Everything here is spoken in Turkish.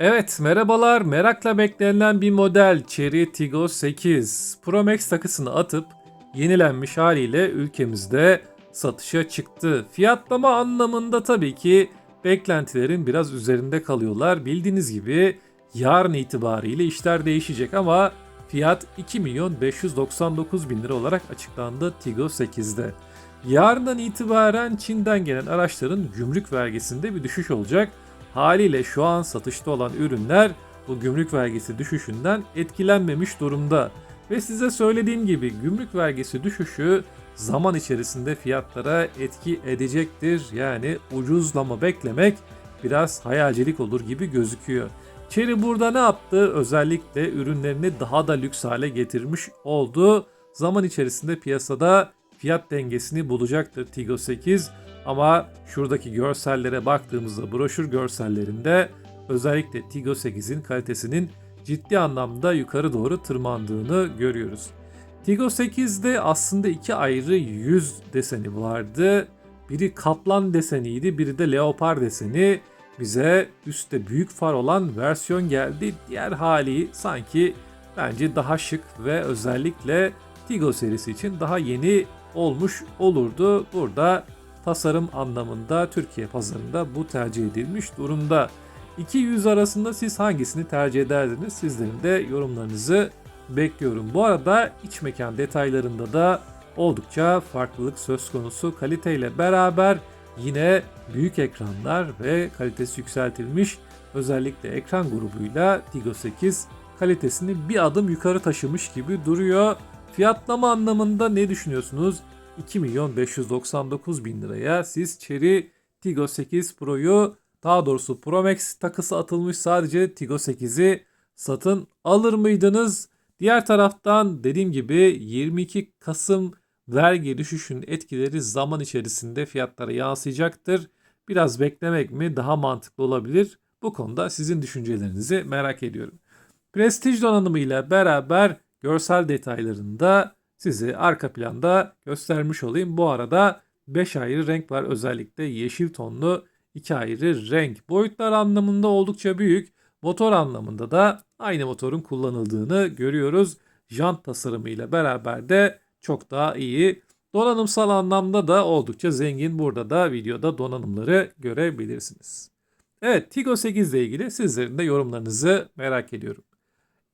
Evet merhabalar merakla beklenilen bir model Cherry Tiggo 8 Pro Max takısını atıp yenilenmiş haliyle ülkemizde satışa çıktı. Fiyatlama anlamında tabii ki beklentilerin biraz üzerinde kalıyorlar. Bildiğiniz gibi yarın itibariyle işler değişecek ama fiyat 2 milyon 599 bin lira olarak açıklandı Tiggo 8'de. Yarından itibaren Çin'den gelen araçların gümrük vergisinde bir düşüş olacak. Haliyle şu an satışta olan ürünler bu gümrük vergisi düşüşünden etkilenmemiş durumda. Ve size söylediğim gibi gümrük vergisi düşüşü zaman içerisinde fiyatlara etki edecektir. Yani ucuzlama beklemek biraz hayalcilik olur gibi gözüküyor. Chery burada ne yaptı? Özellikle ürünlerini daha da lüks hale getirmiş oldu. Zaman içerisinde piyasada fiyat dengesini bulacaktır Tiggo 8 ama şuradaki görsellere baktığımızda broşür görsellerinde özellikle Tiggo 8'in kalitesinin ciddi anlamda yukarı doğru tırmandığını görüyoruz. Tiggo 8'de aslında iki ayrı yüz deseni vardı. Biri kaplan deseniydi, biri de leopar deseni. Bize üstte büyük far olan versiyon geldi. Diğer hali sanki bence daha şık ve özellikle Tiggo serisi için daha yeni olmuş olurdu. Burada tasarım anlamında Türkiye pazarında bu tercih edilmiş durumda. İki yüz arasında siz hangisini tercih ederdiniz? Sizlerin de yorumlarınızı bekliyorum. Bu arada iç mekan detaylarında da oldukça farklılık söz konusu. Kaliteyle beraber yine büyük ekranlar ve kalitesi yükseltilmiş özellikle ekran grubuyla Tigo 8 kalitesini bir adım yukarı taşımış gibi duruyor. Fiyatlama anlamında ne düşünüyorsunuz? 2 milyon 599 bin liraya siz Cherry Tigo 8 Pro'yu daha doğrusu Pro Max takısı atılmış sadece Tigo 8'i satın alır mıydınız? Diğer taraftan dediğim gibi 22 Kasım vergi düşüşünün etkileri zaman içerisinde fiyatlara yansıyacaktır. Biraz beklemek mi daha mantıklı olabilir? Bu konuda sizin düşüncelerinizi merak ediyorum. Prestige donanımıyla beraber görsel detaylarında sizi arka planda göstermiş olayım. Bu arada 5 ayrı renk var. Özellikle yeşil tonlu 2 ayrı renk. Boyutlar anlamında oldukça büyük. Motor anlamında da aynı motorun kullanıldığını görüyoruz. Jant tasarımıyla beraber de çok daha iyi. Donanımsal anlamda da oldukça zengin. Burada da videoda donanımları görebilirsiniz. Evet Tigo 8 ile ilgili sizlerin de yorumlarınızı merak ediyorum.